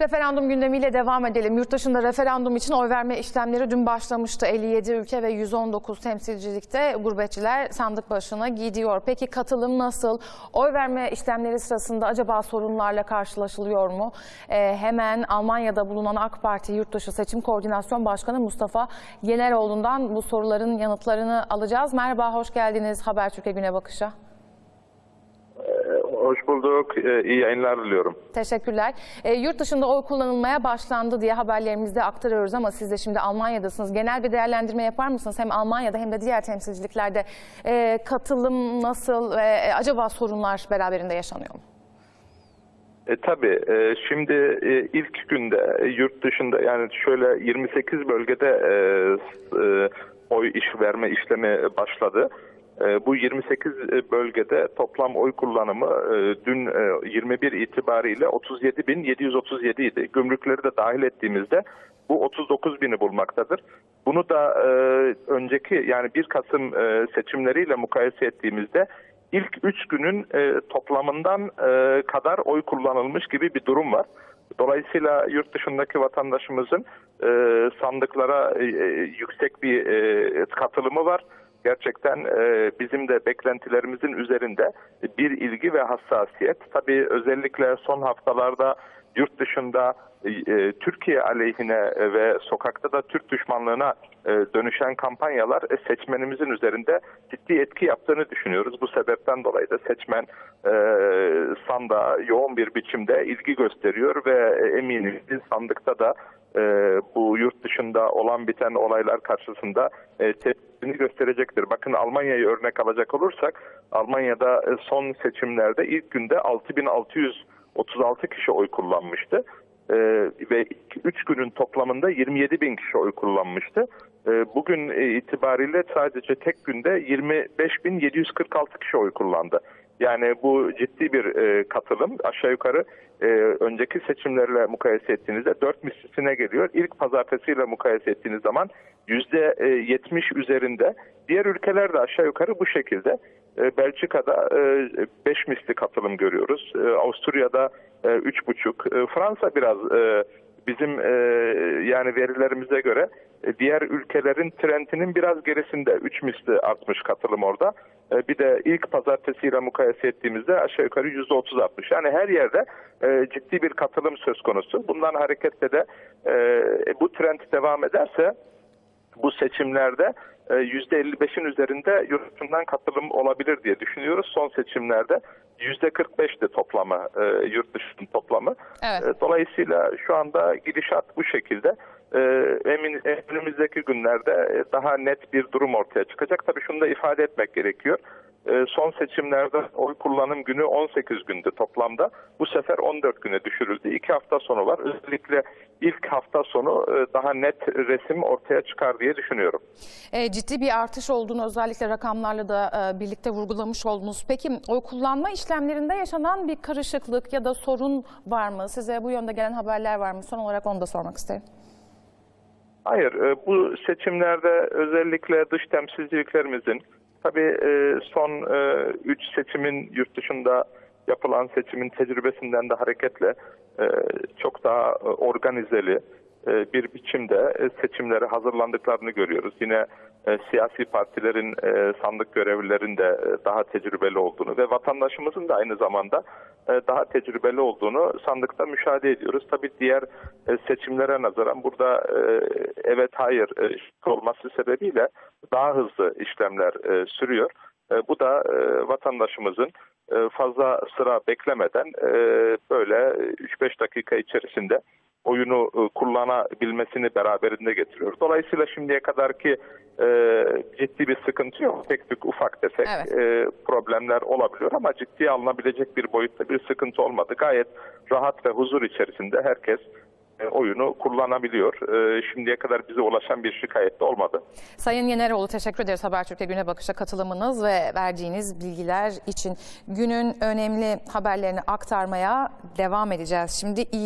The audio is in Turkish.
Referandum gündemiyle devam edelim. Yurt dışında referandum için oy verme işlemleri dün başlamıştı. 57 ülke ve 119 temsilcilikte gurbetçiler sandık başına gidiyor. Peki katılım nasıl? Oy verme işlemleri sırasında acaba sorunlarla karşılaşılıyor mu? Ee, hemen Almanya'da bulunan AK Parti Yurtdışı Seçim Koordinasyon Başkanı Mustafa Yeneroğlu'ndan bu soruların yanıtlarını alacağız. Merhaba, hoş geldiniz Habertürk'e Güne Bakış'a. Hoş bulduk. Ee, İyi yayınlar diliyorum. Teşekkürler. E, yurt dışında oy kullanılmaya başlandı diye haberlerimizde aktarıyoruz ama siz de şimdi Almanya'dasınız. Genel bir değerlendirme yapar mısınız? Hem Almanya'da hem de diğer temsilciliklerde e, katılım nasıl ve e, acaba sorunlar beraberinde yaşanıyor mu? E, tabii e, şimdi e, ilk günde e, yurt dışında yani şöyle 28 bölgede e, e, oy iş verme işlemi başladı. E, bu 28 bölgede toplam oy kullanımı e, dün e, 21 itibariyle 37.737 idi. Gümrükleri de dahil ettiğimizde bu 39 bini bulmaktadır. Bunu da e, önceki yani 1 Kasım e, seçimleriyle mukayese ettiğimizde ilk 3 günün e, toplamından e, kadar oy kullanılmış gibi bir durum var. Dolayısıyla yurt dışındaki vatandaşımızın e, sandıklara e, e, yüksek bir e, katılımı var. Gerçekten e, bizim de beklentilerimizin üzerinde bir ilgi ve hassasiyet. Tabii özellikle son haftalarda yurt dışında e, Türkiye aleyhine e, ve sokakta da Türk düşmanlığına e, dönüşen kampanyalar e, seçmenimizin üzerinde ciddi etki yaptığını düşünüyoruz. Bu sebepten dolayı da seçmen e, sanda yoğun bir biçimde ilgi gösteriyor ve e, eminim biz sandıkta da e, bu yurt dışında olan biten olaylar karşısında e, tepkisini gösterecektir. Bakın Almanya'yı örnek alacak olursak Almanya'da e, son seçimlerde ilk günde 6636 kişi oy kullanmıştı. Ee, ve 3 günün toplamında 27 bin kişi oy kullanmıştı. Ee, bugün e, itibariyle sadece tek günde 25.746 kişi oy kullandı. Yani bu ciddi bir e, katılım. Aşağı yukarı e, önceki seçimlerle mukayese ettiğinizde 4 mislisine geliyor. İlk pazartesiyle mukayese ettiğiniz zaman %70 üzerinde. Diğer ülkelerde aşağı yukarı bu şekilde. E, Belçika'da 5 misli katılım görüyoruz. E, Avusturya'da 3,5. E, Fransa biraz e, bizim e, yani verilerimize göre e, diğer ülkelerin trendinin biraz gerisinde 3 misli artmış katılım orada. E, bir de ilk pazartesiyle mukayese ettiğimizde aşağı yukarı %30 artmış. Yani her yerde e, ciddi bir katılım söz konusu. Bundan hareketle de e, bu trend devam ederse bu seçimlerde e, %55'in üzerinde yurt dışından katılım olabilir diye düşünüyoruz. Son seçimlerde %45'ti toplamı, e, yurt dışının toplamı. Evet. E, Dolayısıyla şu anda gidişat bu şekilde. E, Emin, önümüzdeki günlerde e, daha net bir durum ortaya çıkacak. Tabii şunu da ifade etmek gerekiyor. E, Son seçimlerde oy kullanım günü 18 gündü toplamda. Bu sefer 14 güne düşürüldü. İki hafta sonu var. Özellikle ilk hafta sonu e, daha net resim ortaya çıkar diye düşünüyorum. E, ciddi bir artış olduğunu özellikle rakamlarla da e, birlikte vurgulamış oldunuz. Peki oy kullanma işlemlerinde yaşanan bir karışıklık ya da sorun var mı? Size bu yönde gelen haberler var mı? Son olarak onu da sormak isterim. Hayır, e, bu seçimlerde özellikle dış temsilciliklerimizin tabii e, son 3 seçimin yurt dışında yapılan seçimin tecrübesinden de hareketle e, çok daha e, organizeli e, bir biçimde e, seçimlere hazırlandıklarını görüyoruz. Yine e, siyasi partilerin e, sandık görevlilerinin de e, daha tecrübeli olduğunu ve vatandaşımızın da aynı zamanda e, daha tecrübeli olduğunu sandıkta müşahede ediyoruz. Tabii diğer e, seçimlere nazaran burada e, evet hayır e, olması sebebiyle daha hızlı işlemler e, sürüyor. E, bu da e, vatandaşımızın e, fazla sıra beklemeden e, böyle 3-5 dakika içerisinde oyunu e, kullanabilmesini beraberinde getiriyor. Dolayısıyla şimdiye kadarki e, ciddi bir sıkıntı yok. Tek tük ufak desek Evet. e, problemler olabiliyor ama ciddiye alınabilecek bir boyutta bir sıkıntı olmadı. Gayet rahat ve huzur içerisinde herkes oyunu kullanabiliyor. Şimdiye kadar bize ulaşan bir şikayet de olmadı. Sayın Yeneroğlu teşekkür ederiz Habertürk'te Güne Bakış'a katılımınız ve verdiğiniz bilgiler için. Günün önemli haberlerini aktarmaya devam edeceğiz. Şimdi iyi